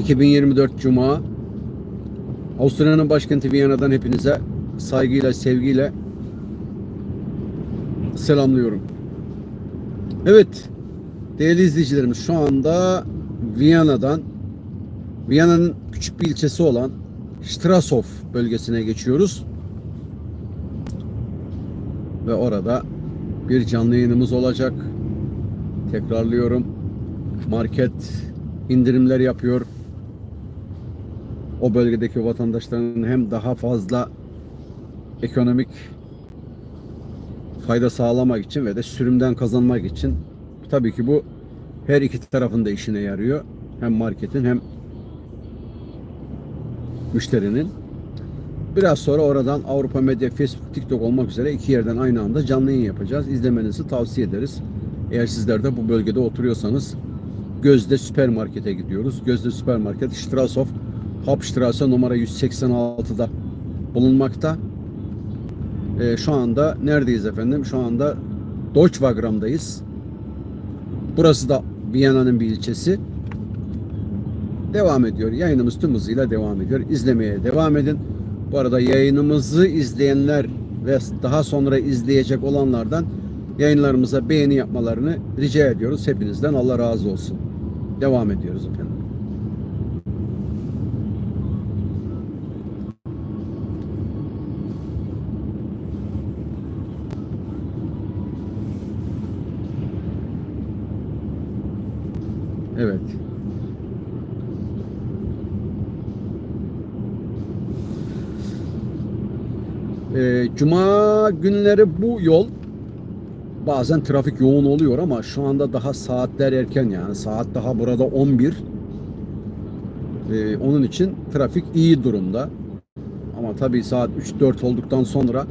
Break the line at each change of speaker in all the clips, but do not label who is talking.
2024 Cuma Avusturya'nın başkenti Viyana'dan hepinize saygıyla, sevgiyle selamlıyorum. Evet, değerli izleyicilerimiz şu anda Viyana'dan Viyana'nın küçük bir ilçesi olan Strasov bölgesine geçiyoruz. Ve orada bir canlı yayınımız olacak. Tekrarlıyorum. Market indirimler yapıyor. O bölgedeki vatandaşların hem daha fazla ekonomik fayda sağlamak için ve de sürümden kazanmak için tabii ki bu her iki tarafın da işine yarıyor. Hem marketin hem müşterinin. Biraz sonra oradan Avrupa Medya, Facebook, TikTok olmak üzere iki yerden aynı anda canlı yayın yapacağız. İzlemenizi tavsiye ederiz. Eğer sizler de bu bölgede oturuyorsanız Gözde Süpermarket'e gidiyoruz. Gözde Süpermarket Strasov Hauptstrasse numara 186'da bulunmakta. Ee, şu anda neredeyiz efendim? Şu anda Deutschwagram'dayız. Burası da Viyana'nın bir ilçesi. Devam ediyor. Yayınımız tüm hızıyla devam ediyor. İzlemeye devam edin. Bu arada yayınımızı izleyenler ve daha sonra izleyecek olanlardan yayınlarımıza beğeni yapmalarını rica ediyoruz. Hepinizden Allah razı olsun. Devam ediyoruz efendim. Evet. Ee, Cuma günleri bu yol bazen trafik yoğun oluyor ama şu anda daha saatler erken yani saat daha burada 11. Ee, onun için trafik iyi durumda. Ama tabii saat 3-4 olduktan sonra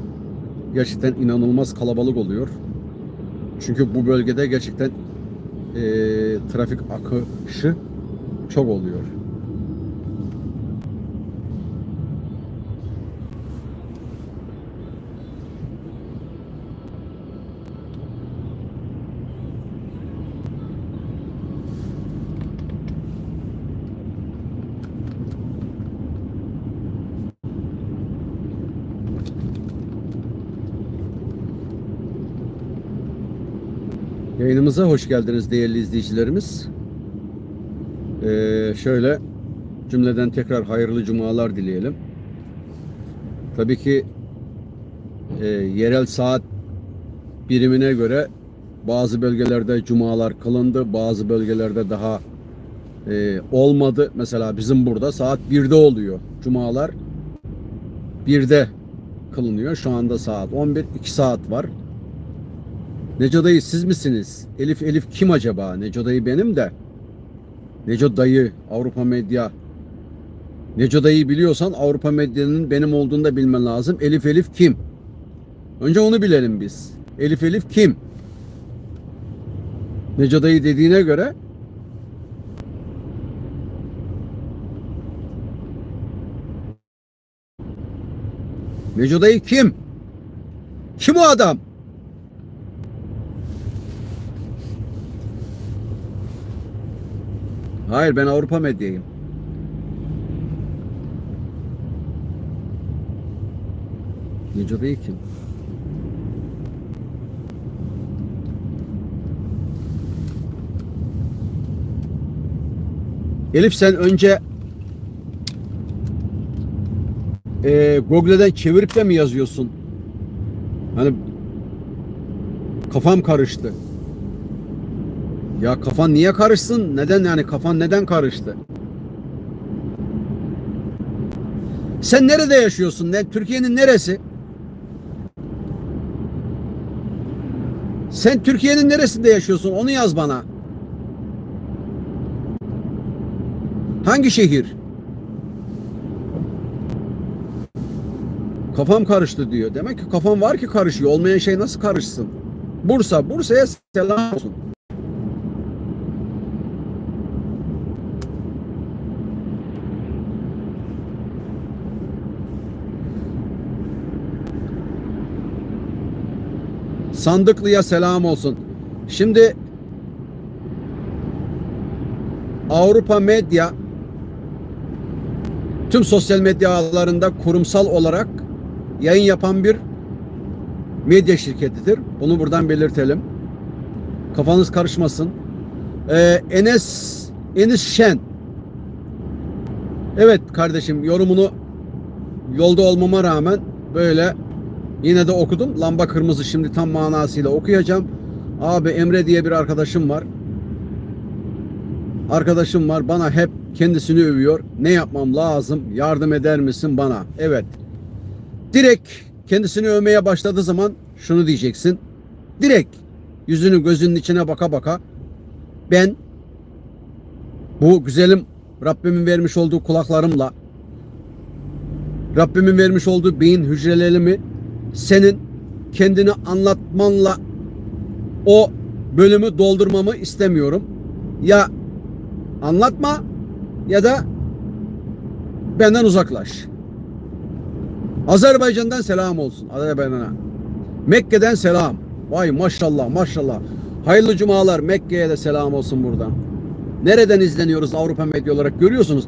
gerçekten inanılmaz kalabalık oluyor. Çünkü bu bölgede gerçekten e, trafik akışı çok oluyor. Yayınımıza hoş geldiniz değerli izleyicilerimiz. Ee, şöyle cümleden tekrar hayırlı cumalar dileyelim. Tabii ki e, yerel saat birimine göre bazı bölgelerde cumalar kılındı, bazı bölgelerde daha e, olmadı. Mesela bizim burada saat 1'de oluyor. Cumalar 1'de kılınıyor. Şu anda saat 11, 2 saat var. Neco dayı siz misiniz? Elif Elif kim acaba? Neco dayı benim de. Neco dayı Avrupa Medya. Neco dayı biliyorsan Avrupa Medya'nın benim olduğunu da bilmen lazım. Elif Elif kim? Önce onu bilelim biz. Elif Elif kim? Neco dayı dediğine göre Neco dayı kim? Kim o adam? Hayır ben Avrupa medyayım. Neco Bey kim? Elif sen önce e, Google'den çevirip de mi yazıyorsun? Hani kafam karıştı. Ya kafan niye karışsın? Neden yani kafan neden karıştı? Sen nerede yaşıyorsun? Ne, Türkiye'nin neresi? Sen Türkiye'nin neresinde yaşıyorsun? Onu yaz bana. Hangi şehir? Kafam karıştı diyor. Demek ki kafam var ki karışıyor. Olmayan şey nasıl karışsın? Bursa. Bursa'ya selam olsun. Sandıklı'ya selam olsun. Şimdi Avrupa Medya tüm sosyal medya ağlarında kurumsal olarak yayın yapan bir medya şirketidir. Bunu buradan belirtelim. Kafanız karışmasın. Ee, Enes Enis Şen. Evet kardeşim yorumunu yolda olmama rağmen böyle yine de okudum. Lamba kırmızı şimdi tam manasıyla okuyacağım. Abi Emre diye bir arkadaşım var. Arkadaşım var bana hep kendisini övüyor. Ne yapmam lazım? Yardım eder misin bana? Evet. Direkt kendisini övmeye başladığı zaman şunu diyeceksin. Direkt yüzünün gözünün içine baka baka ben bu güzelim Rabbimin vermiş olduğu kulaklarımla Rabbimin vermiş olduğu beyin hücrelerimi senin kendini anlatmanla o bölümü doldurmamı istemiyorum. Ya anlatma ya da benden uzaklaş. Azerbaycan'dan selam olsun Azerbaycan'a. Mekke'den selam. Vay maşallah maşallah. Hayırlı cumalar Mekke'ye de selam olsun buradan. Nereden izleniyoruz Avrupa Medya olarak görüyorsunuz.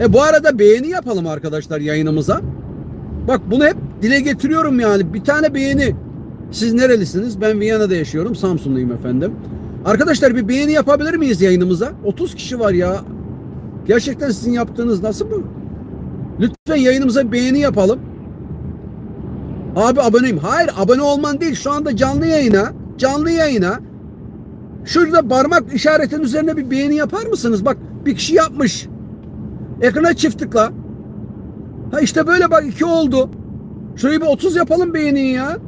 E bu arada beğeni yapalım arkadaşlar yayınımıza. Bak bunu hep dile getiriyorum yani. Bir tane beğeni. Siz nerelisiniz? Ben Viyana'da yaşıyorum. Samsunluyum efendim. Arkadaşlar bir beğeni yapabilir miyiz yayınımıza? 30 kişi var ya. Gerçekten sizin yaptığınız nasıl bu? Lütfen yayınımıza beğeni yapalım. Abi aboneyim. Hayır abone olman değil. Şu anda canlı yayına, canlı yayına şurada parmak işaretin üzerine bir beğeni yapar mısınız? Bak bir kişi yapmış. Ekrana çift tıkla. Ha işte böyle bak iki oldu. Şurayı bir 30 yapalım beğeniyi ya.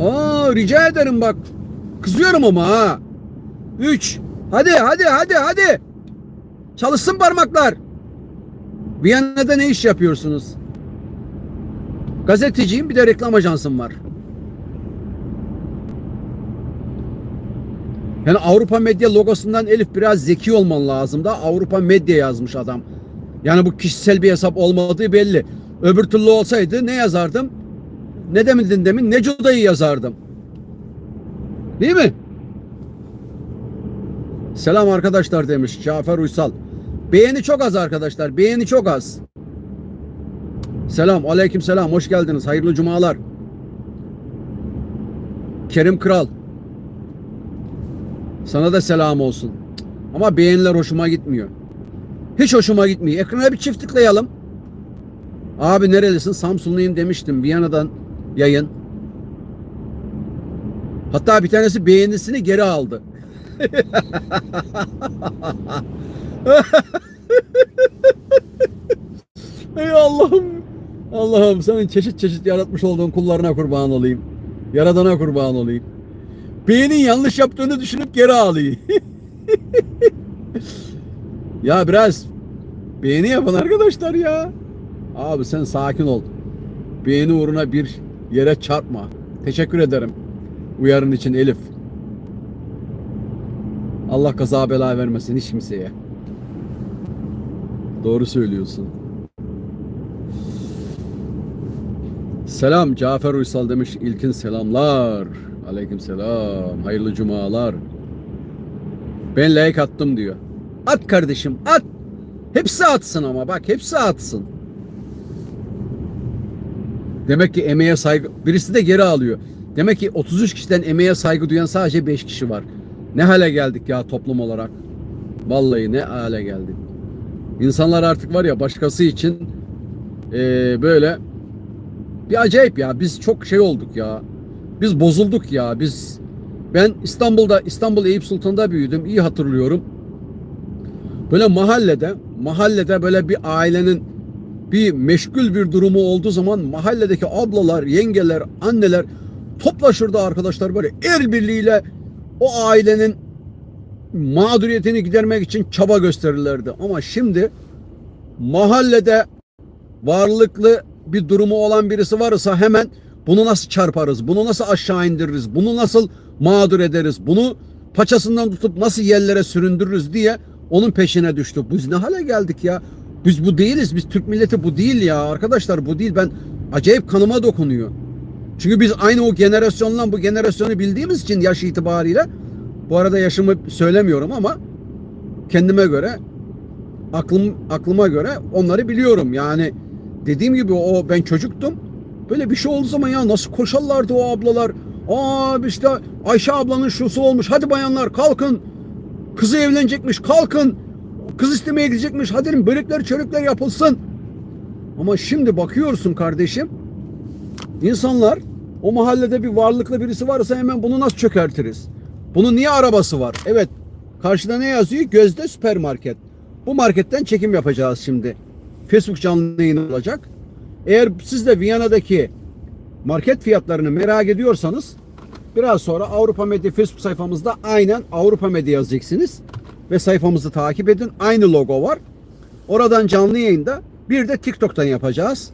Aa rica ederim bak. Kızıyorum ama ha. 3. Hadi hadi hadi hadi. Çalışsın parmaklar. Viyana'da ne iş yapıyorsunuz? Gazeteciyim bir de reklam ajansım var. Yani Avrupa Medya logosundan Elif biraz zeki olman lazım da Avrupa Medya yazmış adam. Yani bu kişisel bir hesap olmadığı belli. Öbür türlü olsaydı ne yazardım? Ne demedin demin? Necoda'yı yazardım. Değil mi? Selam arkadaşlar demiş Cafer Uysal. Beğeni çok az arkadaşlar. Beğeni çok az. Selam, aleyküm selam. Hoş geldiniz. Hayırlı cumalar. Kerim Kral. Sana da selam olsun. Ama beğeniler hoşuma gitmiyor. Hiç hoşuma gitmiyor. Ekrana bir çift tıklayalım. Abi nerelisin? Samsunluyum demiştim. Viyana'dan yayın. Hatta bir tanesi beğenisini geri aldı. Ey Allah'ım. Allah'ım senin çeşit çeşit yaratmış olduğun kullarına kurban olayım. Yaradana kurban olayım. Beynin yanlış yaptığını düşünüp geri alayım. ya biraz beğeni yapın arkadaşlar ya. Abi sen sakin ol. Beğeni uğruna bir yere çarpma. Teşekkür ederim. Uyarın için Elif. Allah kaza bela vermesin hiç kimseye. Doğru söylüyorsun. Selam Cafer Uysal demiş. İlkin selamlar. Aleyküm selam. Hayırlı cumalar. Ben like attım diyor. At kardeşim at. Hepsi atsın ama bak hepsi atsın. Demek ki emeğe saygı... Birisi de geri alıyor. Demek ki 33 kişiden emeğe saygı duyan sadece 5 kişi var. Ne hale geldik ya toplum olarak. Vallahi ne hale geldik. İnsanlar artık var ya başkası için eee, böyle bir acayip ya. Biz çok şey olduk ya. Biz bozulduk ya. Biz ben İstanbul'da İstanbul Eyüp Sultan'da büyüdüm. İyi hatırlıyorum. Böyle mahallede mahallede böyle bir ailenin bir meşgul bir durumu olduğu zaman mahalledeki ablalar, yengeler, anneler toplaşırdı arkadaşlar böyle el birliğiyle o ailenin mağduriyetini gidermek için çaba gösterirlerdi. Ama şimdi mahallede varlıklı bir durumu olan birisi varsa hemen bunu nasıl çarparız, bunu nasıl aşağı indiririz, bunu nasıl mağdur ederiz, bunu paçasından tutup nasıl yerlere süründürürüz diye onun peşine düştü. Biz ne hale geldik ya? Biz bu değiliz. Biz Türk milleti bu değil ya. Arkadaşlar bu değil. Ben acayip kanıma dokunuyor. Çünkü biz aynı o jenerasyonla bu jenerasyonu bildiğimiz için yaş itibariyle bu arada yaşımı söylemiyorum ama kendime göre aklım aklıma göre onları biliyorum. Yani dediğim gibi o ben çocuktum. Böyle bir şey olduğu zaman ya nasıl koşarlardı o ablalar. Aa işte Ayşe ablanın şusu olmuş. Hadi bayanlar kalkın. Kızı evlenecekmiş. Kalkın. Kız istemeye gidecekmiş. Hadi dedim börekler çörekler yapılsın. Ama şimdi bakıyorsun kardeşim. İnsanlar o mahallede bir varlıklı birisi varsa hemen bunu nasıl çökertiriz? Bunun niye arabası var? Evet. Karşıda ne yazıyor? Gözde süpermarket. Bu marketten çekim yapacağız şimdi. Facebook canlı yayın olacak. Eğer siz de Viyana'daki market fiyatlarını merak ediyorsanız biraz sonra Avrupa Medya Facebook sayfamızda aynen Avrupa Medya yazacaksınız ve sayfamızı takip edin. Aynı logo var. Oradan canlı yayında bir de TikTok'tan yapacağız.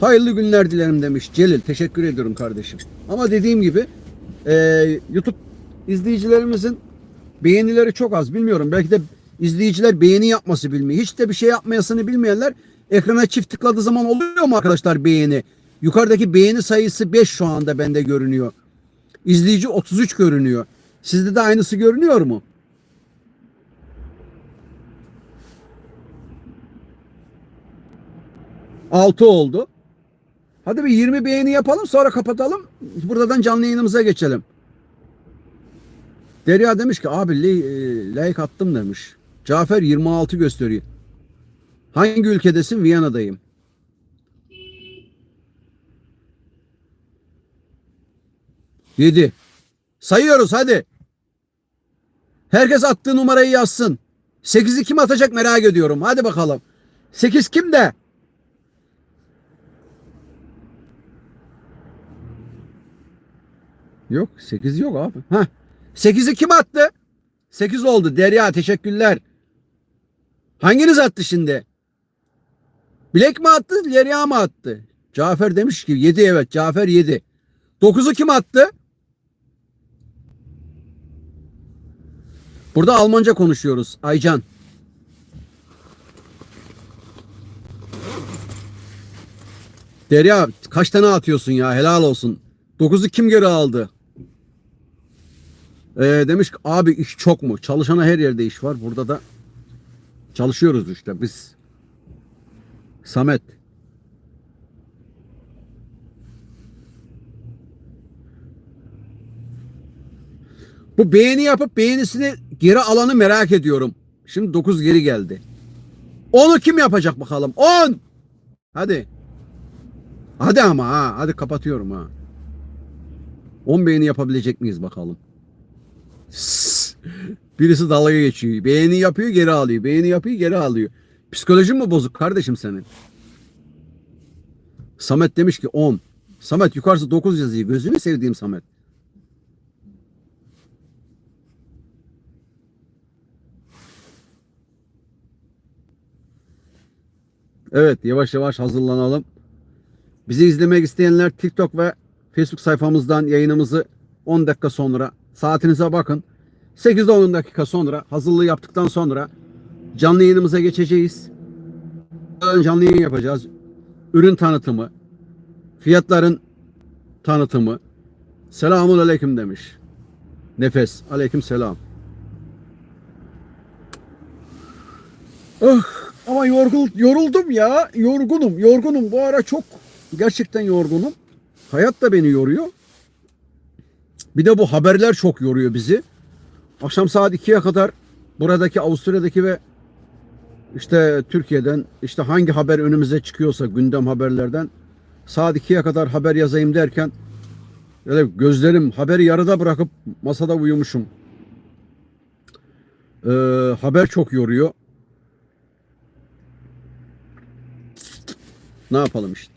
Hayırlı günler dilerim demiş Celil. Teşekkür ediyorum kardeşim. Ama dediğim gibi e, YouTube izleyicilerimizin beğenileri çok az. Bilmiyorum. Belki de izleyiciler beğeni yapması bilmiyor. Hiç de bir şey yapmayasını bilmeyenler ekrana çift tıkladığı zaman oluyor mu arkadaşlar beğeni? Yukarıdaki beğeni sayısı 5 şu anda bende görünüyor. İzleyici 33 görünüyor. Sizde de aynısı görünüyor mu? Altı oldu. Hadi bir 20 beğeni yapalım sonra kapatalım. Buradan canlı yayınımıza geçelim. Derya demiş ki abi e, like attım demiş. Cafer 26 gösteriyor. Hangi ülkedesin? Viyana'dayım. Yedi. Sayıyoruz hadi. Herkes attığı numarayı yazsın. Sekizi kim atacak merak ediyorum. Hadi bakalım. Sekiz kimde? Yok 8 yok abi. Heh. 8'i kim attı? 8 oldu. Derya teşekkürler. Hanginiz attı şimdi? Bilek mi attı? Derya mı attı? Cafer demiş ki 7 evet. Cafer 7. 9'u kim attı? Burada Almanca konuşuyoruz. Aycan. Derya kaç tane atıyorsun ya helal olsun. 9'u kim geri aldı? Ee, demiş ki abi iş çok mu? Çalışana her yerde iş var. Burada da çalışıyoruz işte biz. Samet. Bu beğeni yapıp beğenisini geri alanı merak ediyorum. Şimdi 9 geri geldi. Onu kim yapacak bakalım? 10. Hadi. Hadi ama ha. Hadi kapatıyorum ha. 10 beğeni yapabilecek miyiz bakalım. Birisi dalga geçiyor. Beğeni yapıyor geri alıyor. Beğeni yapıyor geri alıyor. Psikolojin mi bozuk kardeşim senin? Samet demiş ki 10. Samet yukarısı 9 yazıyor. Gözünü sevdiğim Samet. Evet yavaş yavaş hazırlanalım. Bizi izlemek isteyenler TikTok ve Facebook sayfamızdan yayınımızı 10 dakika sonra saatinize bakın. 8-10 dakika sonra hazırlığı yaptıktan sonra canlı yayınımıza geçeceğiz. Canlı yayın yapacağız. Ürün tanıtımı, fiyatların tanıtımı. Selamun aleyküm demiş. Nefes. Aleyküm selam. Oh, ama yorgun, yoruldum ya. Yorgunum, yorgunum. Bu ara çok gerçekten yorgunum. Hayat da beni yoruyor. Bir de bu haberler çok yoruyor bizi. Akşam saat 2'ye kadar buradaki Avusturya'daki ve işte Türkiye'den işte hangi haber önümüze çıkıyorsa gündem haberlerden saat 2'ye kadar haber yazayım derken böyle gözlerim haberi yarıda bırakıp masada uyumuşum. Ee, haber çok yoruyor. Ne yapalım işte.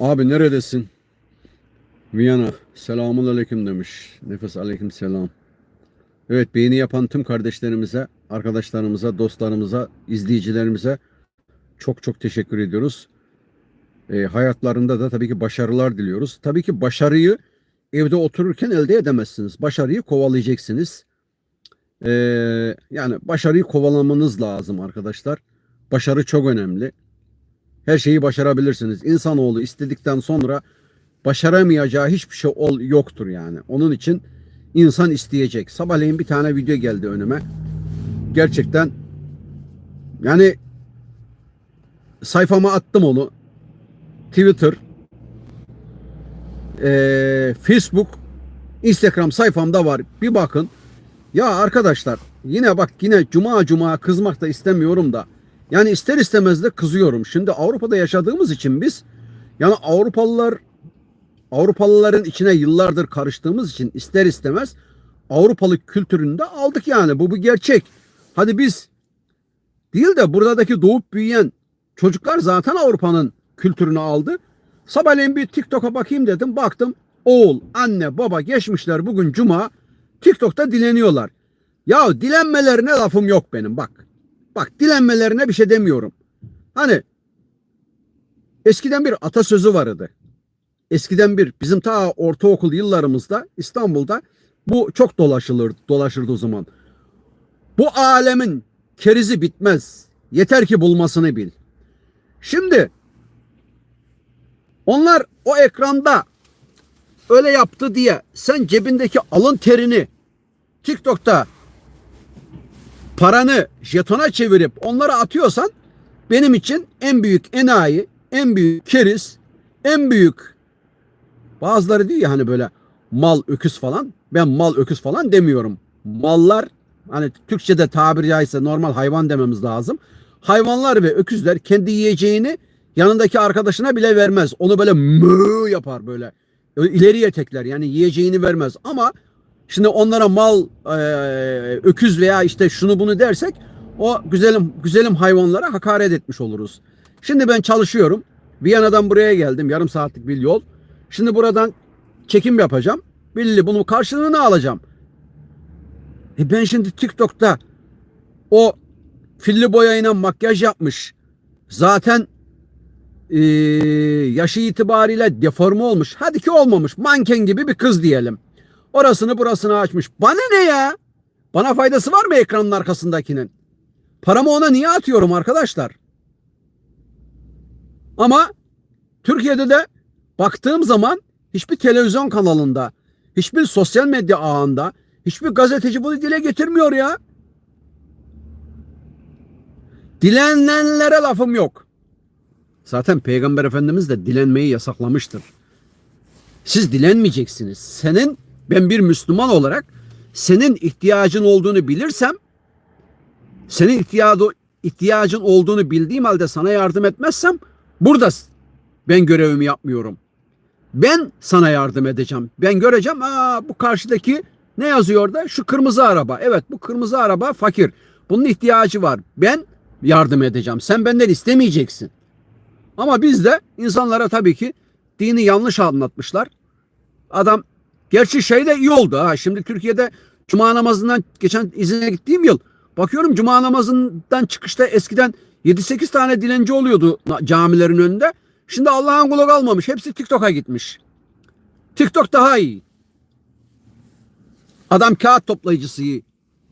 Abi neredesin? Viyana. Selamun aleyküm demiş. Nefes aleyküm selam. Evet beğeni yapan tüm kardeşlerimize, arkadaşlarımıza, dostlarımıza, izleyicilerimize çok çok teşekkür ediyoruz. E, hayatlarında da tabii ki başarılar diliyoruz. Tabii ki başarıyı evde otururken elde edemezsiniz. Başarıyı kovalayacaksınız. E, yani başarıyı kovalamanız lazım arkadaşlar. Başarı çok önemli. Her şeyi başarabilirsiniz. İnsanoğlu istedikten sonra başaramayacağı hiçbir şey ol, yoktur yani. Onun için insan isteyecek. Sabahleyin bir tane video geldi önüme. gerçekten yani sayfama attım onu. Twitter, eee, Facebook, Instagram sayfamda var. Bir bakın. Ya arkadaşlar yine bak yine cuma cuma kızmak da istemiyorum da. Yani ister istemez de kızıyorum. Şimdi Avrupa'da yaşadığımız için biz yani Avrupalılar Avrupalıların içine yıllardır karıştığımız için ister istemez Avrupalı kültürünü de aldık yani. Bu bir gerçek. Hadi biz değil de buradaki doğup büyüyen çocuklar zaten Avrupa'nın kültürünü aldı. Sabahleyin bir TikTok'a bakayım dedim. Baktım oğul, anne, baba geçmişler bugün cuma TikTok'ta dileniyorlar. Ya dilenmelerine lafım yok benim bak. Bak dilenmelerine bir şey demiyorum. Hani eskiden bir atasözü vardı. Eskiden bir bizim ta ortaokul yıllarımızda İstanbul'da bu çok dolaşılır, dolaşırdı o zaman. Bu alemin kerizi bitmez. Yeter ki bulmasını bil. Şimdi onlar o ekranda öyle yaptı diye sen cebindeki alın terini TikTok'ta paranı jetona çevirip onlara atıyorsan benim için en büyük enayi, en büyük keriz, en büyük bazıları diyor ya hani böyle mal öküz falan. Ben mal öküz falan demiyorum. Mallar hani Türkçe'de tabiri caizse normal hayvan dememiz lazım. Hayvanlar ve öküzler kendi yiyeceğini yanındaki arkadaşına bile vermez. Onu böyle mö yapar böyle. İleriye tekler yani yiyeceğini vermez. Ama şimdi onlara mal, e, öküz veya işte şunu bunu dersek o güzelim güzelim hayvanlara hakaret etmiş oluruz. Şimdi ben çalışıyorum. Viyana'dan buraya geldim. Yarım saatlik bir yol. Şimdi buradan çekim yapacağım. Belli bunun karşılığını alacağım. E ben şimdi TikTok'ta o filli boyayla makyaj yapmış. Zaten e, yaşı itibariyle deforme olmuş. Hadi ki olmamış. Manken gibi bir kız diyelim. Orasını burasını açmış. Bana ne ya? Bana faydası var mı ekranın arkasındakinin? Paramı ona niye atıyorum arkadaşlar? Ama Türkiye'de de baktığım zaman hiçbir televizyon kanalında, hiçbir sosyal medya ağında, hiçbir gazeteci bunu dile getirmiyor ya. Dilenenlere lafım yok. Zaten Peygamber Efendimiz de dilenmeyi yasaklamıştır. Siz dilenmeyeceksiniz. Senin ben bir Müslüman olarak senin ihtiyacın olduğunu bilirsem senin ihtiyacı, ihtiyacın olduğunu bildiğim halde sana yardım etmezsem burada ben görevimi yapmıyorum. Ben sana yardım edeceğim. Ben göreceğim aa bu karşıdaki ne yazıyor orada? Şu kırmızı araba. Evet bu kırmızı araba fakir. Bunun ihtiyacı var. Ben yardım edeceğim. Sen benden istemeyeceksin. Ama biz de insanlara tabii ki dini yanlış anlatmışlar. Adam gerçi şey de iyi oldu ha. Şimdi Türkiye'de cuma namazından geçen izine gittiğim yıl bakıyorum cuma namazından çıkışta eskiden 7-8 tane dilenci oluyordu camilerin önünde. Şimdi Allah'ın kulu kalmamış. Hepsi TikTok'a gitmiş. TikTok daha iyi. Adam kağıt toplayıcısı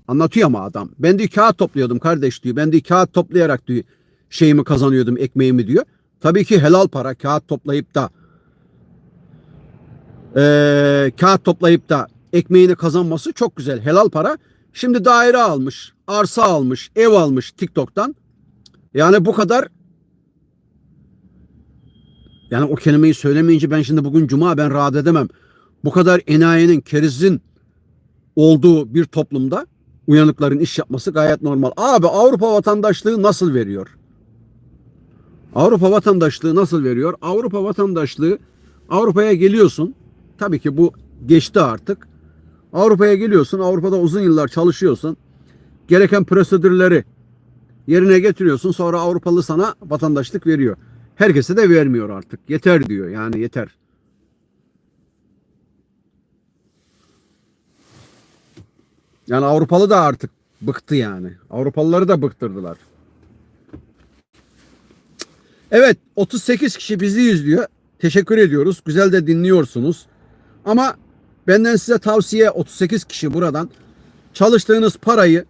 anlatıyor ama adam. Ben diyor kağıt topluyordum kardeş diyor. Ben diyor kağıt toplayarak diyor şeyimi kazanıyordum ekmeğimi diyor. Tabii ki helal para kağıt toplayıp da ee, kağıt toplayıp da ekmeğini kazanması çok güzel. Helal para. Şimdi daire almış, arsa almış, ev almış TikTok'tan. Yani bu kadar yani o kelimeyi söylemeyince ben şimdi bugün cuma ben rahat edemem. Bu kadar enayinin, kerizin olduğu bir toplumda uyanıkların iş yapması gayet normal. Abi Avrupa vatandaşlığı nasıl veriyor? Avrupa vatandaşlığı nasıl veriyor? Avrupa vatandaşlığı Avrupa'ya geliyorsun. Tabii ki bu geçti artık. Avrupa'ya geliyorsun. Avrupa'da uzun yıllar çalışıyorsun. Gereken prosedürleri yerine getiriyorsun. Sonra Avrupalı sana vatandaşlık veriyor. Herkese de vermiyor artık. Yeter diyor. Yani yeter. Yani Avrupalı da artık bıktı yani. Avrupalıları da bıktırdılar. Evet 38 kişi bizi izliyor. Teşekkür ediyoruz. Güzel de dinliyorsunuz. Ama benden size tavsiye 38 kişi buradan çalıştığınız parayı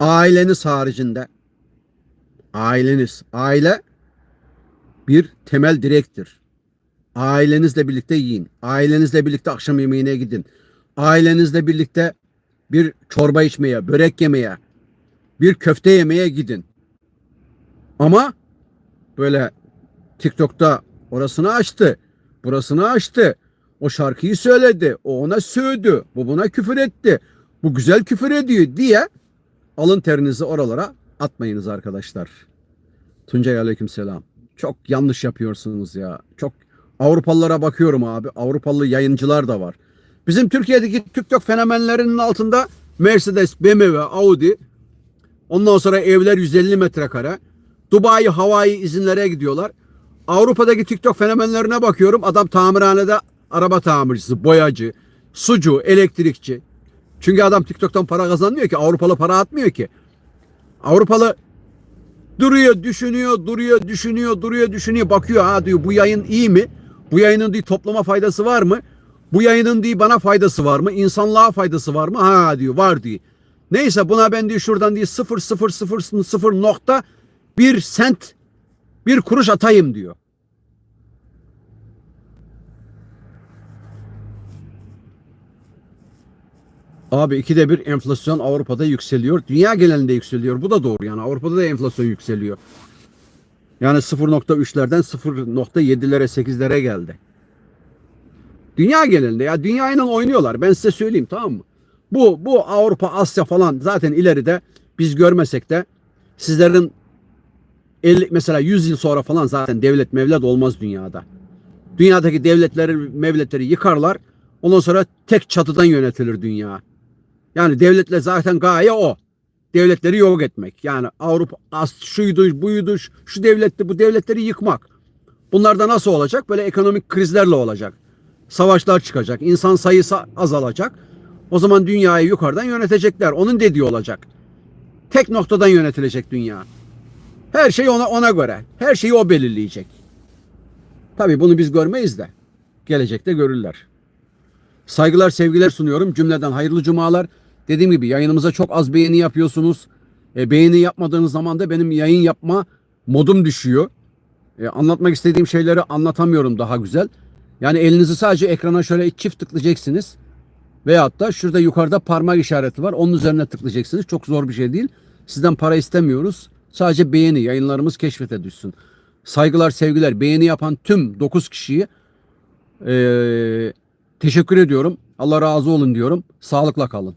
aileniz haricinde aileniz, aile bir temel direktir. Ailenizle birlikte yiyin. Ailenizle birlikte akşam yemeğine gidin. Ailenizle birlikte bir çorba içmeye, börek yemeye, bir köfte yemeye gidin. Ama böyle TikTok'ta orasını açtı, burasını açtı. O şarkıyı söyledi, o ona sövdü, bu buna küfür etti. Bu güzel küfür ediyor diye alın terinizi oralara atmayınız arkadaşlar. Tuncay aleykümselam. Çok yanlış yapıyorsunuz ya. Çok Avrupalılara bakıyorum abi. Avrupalı yayıncılar da var. Bizim Türkiye'deki TikTok fenomenlerinin altında Mercedes, BMW, Audi. Ondan sonra evler 150 metrekare. Dubai, Hawaii izinlere gidiyorlar. Avrupa'daki TikTok fenomenlerine bakıyorum. Adam tamirhanede araba tamircisi, boyacı, sucu, elektrikçi. Çünkü adam TikTok'tan para kazanmıyor ki. Avrupalı para atmıyor ki. Avrupalı duruyor, düşünüyor, duruyor, düşünüyor, duruyor, düşünüyor. Bakıyor ha diyor bu yayın iyi mi? Bu yayının diyor topluma faydası var mı? Bu yayının diyor bana faydası var mı? İnsanlığa faydası var mı? Ha diyor var diyor. Neyse buna ben diyor şuradan diyor sıfır sıfır sıfır sıfır nokta bir sent bir kuruş atayım diyor. Abi ikide bir enflasyon Avrupa'da yükseliyor. Dünya genelinde yükseliyor. Bu da doğru yani. Avrupa'da da enflasyon yükseliyor. Yani 0.3'lerden 0.7'lere 8'lere geldi. Dünya genelinde ya dünyayla oynuyorlar. Ben size söyleyeyim tamam mı? Bu bu Avrupa, Asya falan zaten ileride biz görmesek de sizlerin 50 mesela 100 yıl sonra falan zaten devlet mevlet olmaz dünyada. Dünyadaki devletleri mevletleri yıkarlar. Ondan sonra tek çatıdan yönetilir dünya. Yani devletle zaten gaye o. Devletleri yok etmek. Yani Avrupa as şuydu, buydu, şu- devletti, bu devletleri yıkmak. Bunlar da nasıl olacak? Böyle ekonomik krizlerle olacak. Savaşlar çıkacak. insan sayısı azalacak. O zaman dünyayı yukarıdan yönetecekler. Onun dediği olacak. Tek noktadan yönetilecek dünya. Her şey ona ona göre. Her şeyi o belirleyecek. Tabii bunu biz görmeyiz de. Gelecekte görürler. Saygılar, sevgiler sunuyorum. Cümleden hayırlı cumalar. Dediğim gibi yayınımıza çok az beğeni yapıyorsunuz. E, beğeni yapmadığınız zaman da benim yayın yapma modum düşüyor. E, anlatmak istediğim şeyleri anlatamıyorum daha güzel. Yani elinizi sadece ekrana şöyle çift tıklayacaksınız. Veyahut da şurada yukarıda parmak işareti var. Onun üzerine tıklayacaksınız. Çok zor bir şey değil. Sizden para istemiyoruz. Sadece beğeni, yayınlarımız keşfete düşsün. Saygılar, sevgiler. Beğeni yapan tüm 9 kişiyi eee, teşekkür ediyorum. Allah razı olun diyorum. Sağlıkla kalın.